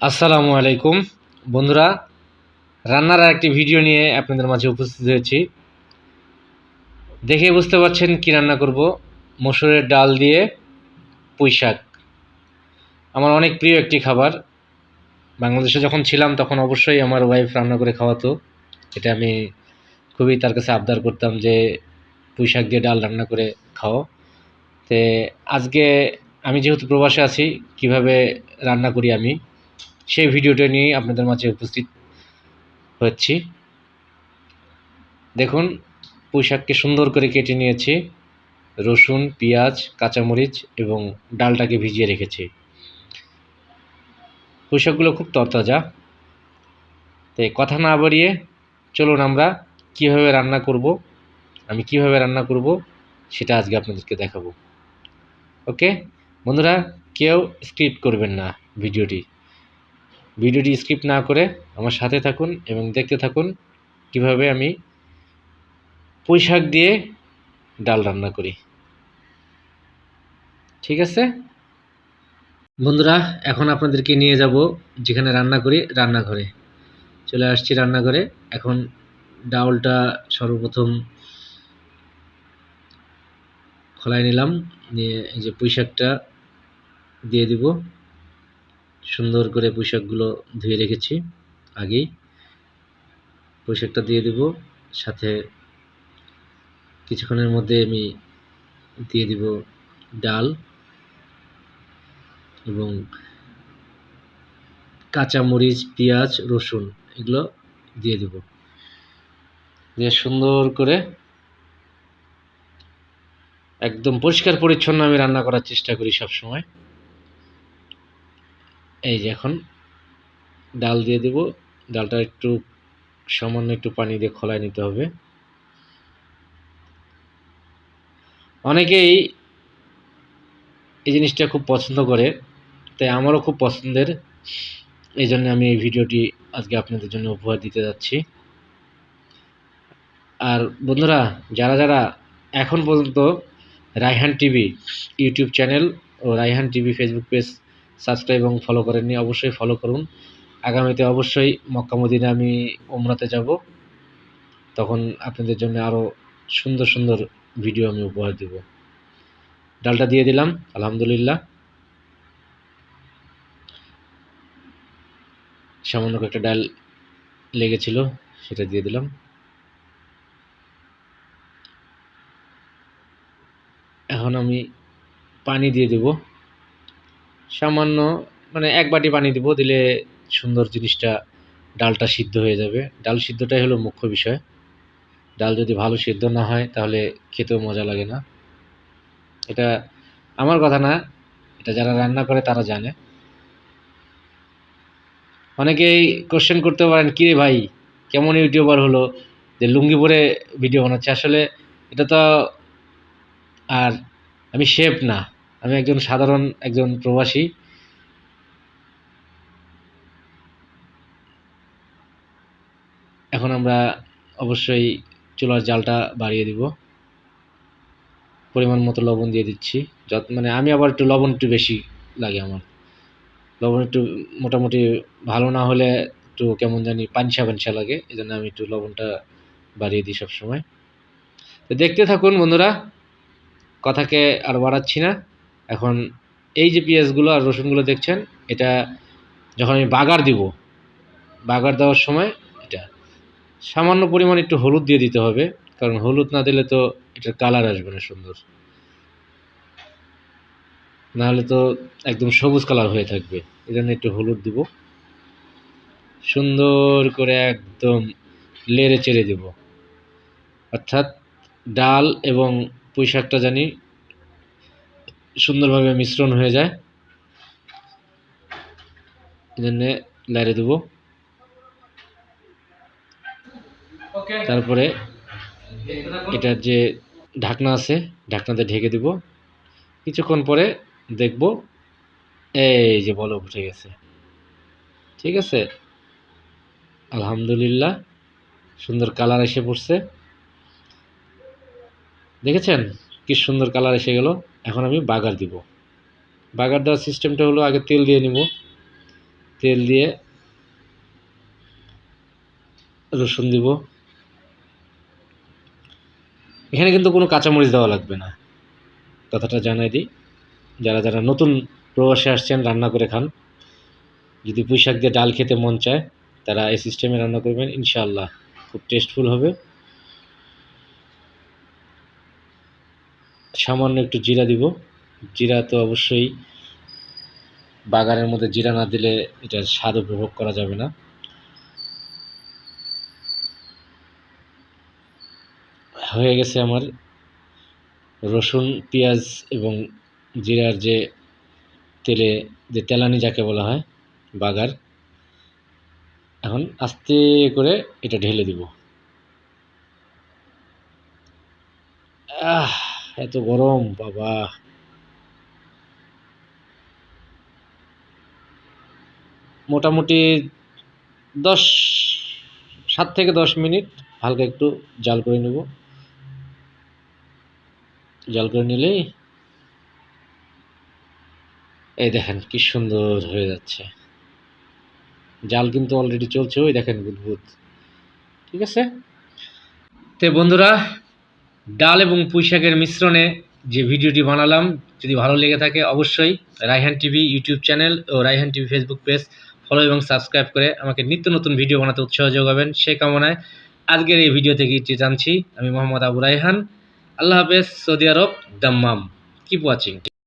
আসসালামু আলাইকুম। বন্ধুরা, রান্নার একটি ভিডিও নিয়ে আপনাদের মাঝে উপস্থিত হয়েছি। দেখে বুঝতে পারছেন কি রান্না করব। মসুরের ডাল দিয়ে পুঁই শাক। আমার অনেক প্রিয় একটি খাবার। বাংলাদেশে যখন ছিলাম তখন অবশ্যই আমার ওয়াইফ রান্না করে খাওয়াতো। এটা আমি খুবই তার কাছে আবদার করতাম যে পুঁই শাক দিয়ে ডাল রান্না করে খাও। তে আজকে আমি যেহেতু প্রবাসে আছি, কীভাবে রান্না করি আমি? সেই ভিডিওটা নিয়ে আপনাদের মাঝে উপস্থিত হচ্ছি। দেখুন পুঁই শাককে সুন্দর করে কেটে নিয়েছি। রসুন, পেঁয়াজ, কাঁচামরিচ এবং ডালটাকে ভিজিয়ে রেখেছি। পুঁই শাকগুলো খুব তরতাজা। তাই কথা না বাড়িয়ে চলুন আমরা কীভাবে রান্না করব, আমি কীভাবে রান্না করব সেটা আজকে আপনাদেরকে দেখাবো। ওকে? বন্ধুরা, কেউ স্ক্রিপ্ট করবেন না ভিডিওটি। ভিডিওটি স্কিপ না করে আমার সাথে থাকুন এবং দেখতে থাকুন কীভাবে আমি পুঁই শাক দিয়ে ডাল রান্না করি। ঠিক আছে? বন্ধুরা, এখন আপনাদেরকে নিয়ে যাব যেখানে রান্না করি, রান্নাঘরে। চলে আসছি রান্নাঘরে। এখন ডাউলটা সর্বপ্রথম খোলায় নিলাম, নিয়ে এই যে পুঁই শাকটা দিয়ে দিব। সুন্দর করে পোশাকগুলো ধুয়ে রেখেছি আগেই। পোশাকটা দিয়ে দেব, সাথে কিছুক্ষণের মধ্যে আমি দিয়ে দিব ডাল এবং কাঁচা মরিচ পেঁয়াজ, রসুন এগুলো দিয়ে দেব। দিয়ে সুন্দর করে একদম পরিষ্কার পরিচ্ছন্ন আমি রান্না করার চেষ্টা করি সব সময় এই যে এখন ডাল দিয়ে দেব। ডালটা একটু সামান্য একটু পানি দিয়ে খোলায় নিতে হবে। অনেকেই এই জিনিসটা খুব পছন্দ করে, তাই আমারও খুব পছন্দের। এই জন্য আমি এই ভিডিওটি আজকে আপনাদের জন্য উপহার দিতে যাচ্ছি। আর বন্ধুরা, যারা যারা এখন পর্যন্ত রায়হান টিভি ইউটিউব চ্যানেল ও Raihan TV Facebook page subscribe এবং ফলো করেননি, অবশ্যই ফলো করুন। আগামীতে অবশ্যই মক্কা মদিনে আমি ওমরাতে যাব। তখন আপনাদের জন্য আরও সুন্দর সুন্দর ভিডিও আমি উপহার দেব। ডালটা দিয়ে দিলাম, আলহামদুলিল্লাহ। সামান্য একটা ডাল লেগেছিল, সেটা দিয়ে দিলাম। এখন আমি পানি দিয়ে দেব। সামান্য মানে এক বাটি পানি দিব, দিলে সুন্দর জিনিসটা, ডালটা সিদ্ধ হয়ে যাবে। ডাল সিদ্ধটাই হলো মুখ্য বিষয়। ডাল যদি ভালো সিদ্ধ না হয়, তাহলে খেতেও মজা লাগে না। এটা আমার কথা না, এটা যারা রান্না করে তারা জানে। অনেকেই কোশ্চেন করতে পারেন, কিরে ভাই, কেমন ইউটিউবার হলো? যে লুঙ্গি পরে ভিডিও বানাচ্ছে। আসলে এটা তো আর আমি শেফ না। আমি একজন সাধারণ একজন প্রবাসী। এখন আমরা অবশ্যই চুলার জালটা বাড়িয়ে দিব। পরিমাণ মতো লবণ দিয়ে দিচ্ছি। যত মানে আমি আবার একটু লবণ একটু বেশি লাগে আমার। লবণ একটু মোটামুটি ভালো না হলে একটু কেমন জানি পানসা পানসা লাগে। এই জন্য আমি একটু লবণটা বাড়িয়ে দিই সবসময়। তো দেখতে থাকুন বন্ধুরা, কথাকে আর বাড়াচ্ছি না। এখন এই যে পেঁয়াজগুলো আর রসুনগুলো দেখছেন, এটা যখন আমি বাগার দিব, বাগার দেওয়ার সময় এটা সামান্য পরিমাণ একটু হলুদ দিয়ে দিতে হবে, কারণ হলুদ না দিলে তো এটার কালার আসবে না সুন্দর। নাহলে তো একদম সবুজ কালার হয়ে থাকবে এই জন্য একটু হলুদ দিব। সুন্দর করে একদম লেড়ে চেড়ে দেব। অর্থাৎ ডাল এবং পুঁই শাকটা জানি সুন্দরভাবে মিশ্রণ হয়ে যায়। এই জন্যে লাইরে দেবো। তারপরে এটার যে ঢাকনা আছে ঢাকনাতে ঢেকে দিব। কিছুক্ষণ পরে দেখব এই যে বলব উঠে গেছে। ঠিক আছে? আলহামদুলিল্লাহ সুন্দর কালার এসে পড়ছে। দেখেছেন? কি সুন্দর কালার এসে গেল, এখন আমি বাগার দিব। বাগার দেওয়ার সিস্টেমটা হলো আগে তেল দিয়ে নিব। তেল দিয়ে রসুন দিব। এখানে কিন্তু কোনো কাঁচামরিচ দেওয়া লাগবে না। কথাটা জানাই দিই, যারা যারা নতুন প্রবাসে আসছেন, রান্না করে খান। যদি পুঁই শাক দিয়ে ডাল খেতে মন চায়, তারা এই সিস্টেমে রান্না করবেন, ইনশাআল্লাহ। খুব টেস্টফুল হবে। সামান্য একটু জিরা দিব। জিরা তো অবশ্যই বাগানের মধ্যে জিরা না দিলে এটার স্বাদ উপভোগ করা যাবে না। হয়ে গেছে আমার রসুন, পেঁয়াজ এবং জিরার যে তেলে, যে তেলানি যাকে বলা হয়, বাগার, এখন আস্তে করে এটা ঢেলে দিব। আহ! এত গরম, বাবা। মোটামুটি দশ, সাত থেকে দশ মিনিট হালকা একটু জাল করে নেব। জাল করে নিলেই এই দেখেন কি সুন্দর হয়ে যাচ্ছে। জাল কিন্তু অলরেডি চলছে, ওই দেখেন বুদবুদ। ঠিক আছে? তে বন্ধুরা ডাল এবং পুঁইশাকের মিশ্রণে যে ভিডিওটি বানালাম, যদি ভালো লেগে থাকে অবশ্যই রাইহান টিভি ইউটিউব চ্যানেল ও Raihan TV Facebook page follow এবং সাবস্ক্রাইব করে আমাকে নিত্য নতুন ভিডিও বানাতে উৎসাহ যোগাবেন। সে কামনায় আজকের এই ভিডিও থেকে জানছি। আমি মোহাম্মদ আবু রাইহান আল্লাহ হাফেজ। Saudi Arab Dammam. Keep watching